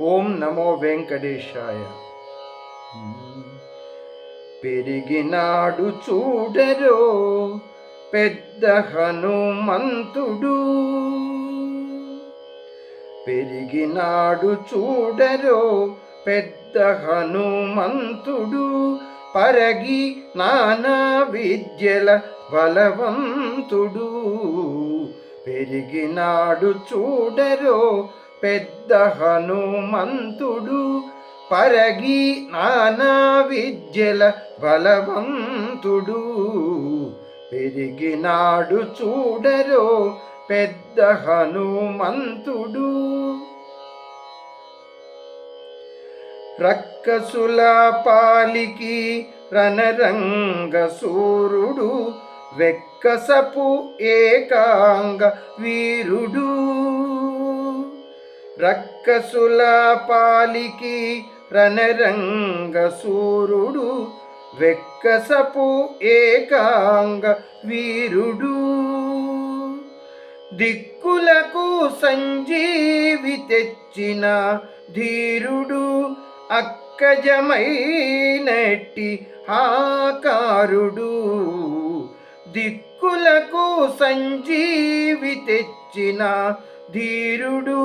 ఓం నమో వెంకటేశాయ. పెరిగినాడు చూడరో పెద్ద హనుమంతుడు. పెరిగినాడు చూడరో పెద్ద హనుమంతుడు. పరగి నానా విద్యల బలవంతుడు. పెరిగినాడు చూడరో పెద్ద హనుమంతుడు పరగి నానా విద్యల బలవంతుడు. పెరిగినాడు చూడరో పెద్ద హనుమంతుడు. రక్కసుల పాలికి రణరంగ సూరుడు వెక్కసపు ఏకాంగ వీరుడు. రక్కసుల పాలికి రణరంగ సూరుడు వెక్కసపు ఏకాంగ వీరుడు. దిక్కులకు సంజీవి తెచ్చిన ధీరుడు అక్కజమైనట్టి ఆకారుడు దిక్కులకు సంజీవి తెచ్చిన ధీరుడు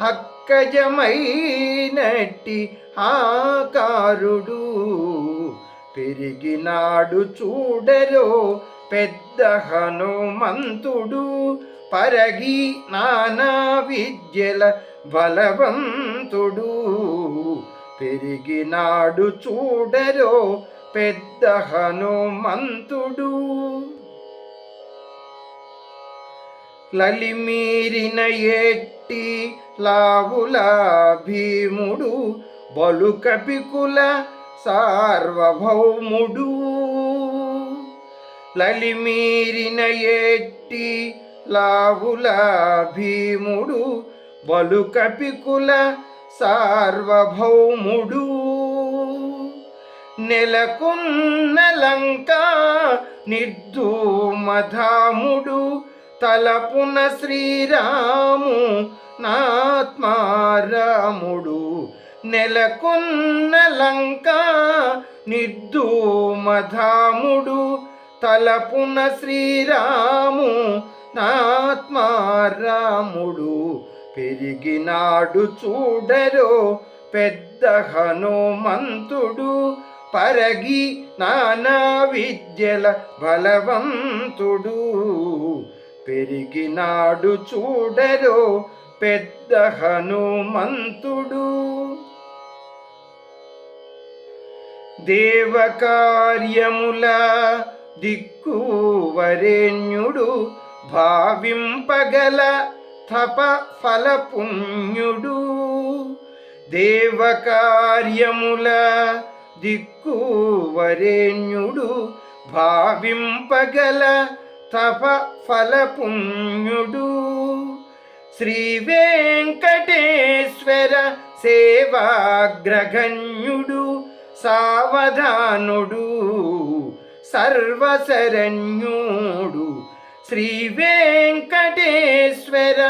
హక్కజమైనట్టి ఆకారుడు. పెరిగినాడు చూడరో పెద్ద హనుమంతుడు. పరగి నానా విద్యల బలవంతుడు. పెరిగినాడు చూడరో పెద్ద హనుమంతుడు. లలిమీరిన ఏ ఎట్టి లావుల భీముడు బలుకపికుల సార్వభౌముడు. లలిమీరిన ఎట్టి లావుల భీముడు బలుకపికుల సార్వభౌముడు. నెలకున్న లంక నిర్ధూమధాముడు తలపున శ్రీరాము నాత్మారాముడు నెలకొన్న లంక నిర్ధూమధాముడు తలపున శ్రీరాము నాత్మారాముడు పెరిగినాడు చూడరో పెద్ద హనుమంతుడు పరగి నానా విద్యల బలవంతుడు. పెరిగినాడు చూడరో పెద్ద హనుమంతుడు. దేవకార్యముల దిక్కు వరేణ్యుడు భావింపగల తప ఫలపుణ్యుడు. దేవకార్యముల దిక్కు వరేణ్యుడు భావింపగల తప ఫలపుణ్యుడు శ్రీ వెంకటేశ్వర సేవాగ్రగణ్యుడు సావధానుడు సర్వశరణ్యుడు. శ్రీ వెంకటేశ్వర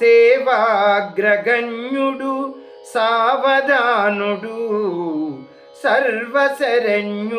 సేవాగ్రగణ్యుడు సావధానుడు సర్వశరణ్యుడు.